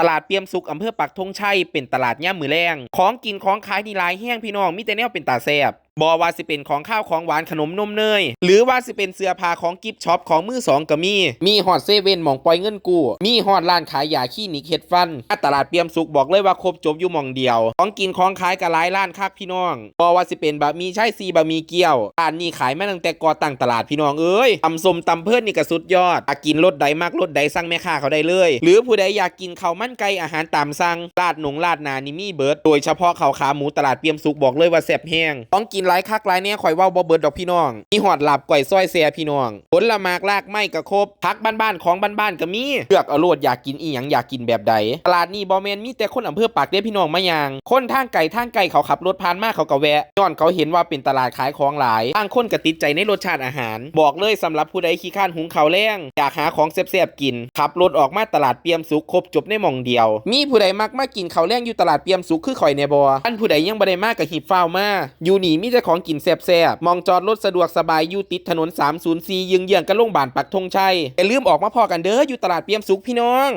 ตลาดเปียมสุกอำเภอปักธงชัยเป็นตลาดย่ามมือแรง ของกินของขายนี่หลายแห้งพี่น้องมีแต่แนวเป็นตาแซบ บอว่าสิเป็นของข้าวของหวานขนมนมเนย หรือว่าสิเป็นเสื้อผ้าของกิฟช็อปของมือสองก็มี มีฮอดเซเว่นหมองปล่อยเงินกู้ มีฮอดร้านขายยาขี้หนิกเฮ็ดฟันตลาดเปียมสุกบอกเลยว่าครบจบอยู่มองเดียว ของกินของขายก็หลายร้านคักพี่น้องบอว่าสิเป็นบะมีใช่ซีบะมีเกี๊ยวร้านนี้ขายมาตั้งแต่ก่อตั้งตลาดพี่น้องเอ้ยตำส้มตำเพิ่อนนี่ก็สุดยอดอากินรสใดมากรสใดสั่งแม่ค้าเขาได้เลย หรือผู้ใดอยากกินข้าวมันไก่อาหารตามสั่งลาดหนงลาดนานี่มีเบิร์ดโดยเฉพาะข้าวขาหมูตลาดเปียมสุกบอกเลยว่าแซ่บแห้งต้องกินหลายคักหลายแน่ข่อยว้าบ่เบิดดอกพี่น้อง มีหอดหลับก่อยซอยแซ่พี่น้องผลละมากลากไม้ก็ครบพักบ้านๆของบ้านๆก็มีเลือกเอาโลดอยากกินอีหยังอยากกินแบบใดตลาดนี้บ่แมนมีแต่คนอำเภอปากเด้พี่น้องมายาง คนทางไก่ทางไก่เขาขับรถผ่านมาเขาก็แวะย้อนเขาเห็นว่าเป็นตลาดขายของหลายบางคนก็ติดใจในรสชาติอาหาร บอกเลยสำหรับผู้ใดขี้ข้านหุงข้าวแล้งอยากหาของแซ่บๆกิน ขับรถออกมาตลาดเปียมสุกครบจบในหม่องเดียว มีผู้ใดมักมากินข้าวแล้งอยู่ตลาดเปียมสุกคือข่อยในบ่ท่านผู้ใดยังบ่ได้มากกับหีบฟ้าวมาอยู่นี่มีแต่ของกินแซ่บๆมองจอดรถสะดวกสบายอยู่ติดถนน 304ยึงเยื้องๆกับโรงพยาบาลปักธงชัยอย่าลืมออกมาพอกันเด้ออยู่ตลาดเปียมสุกพี่น้อง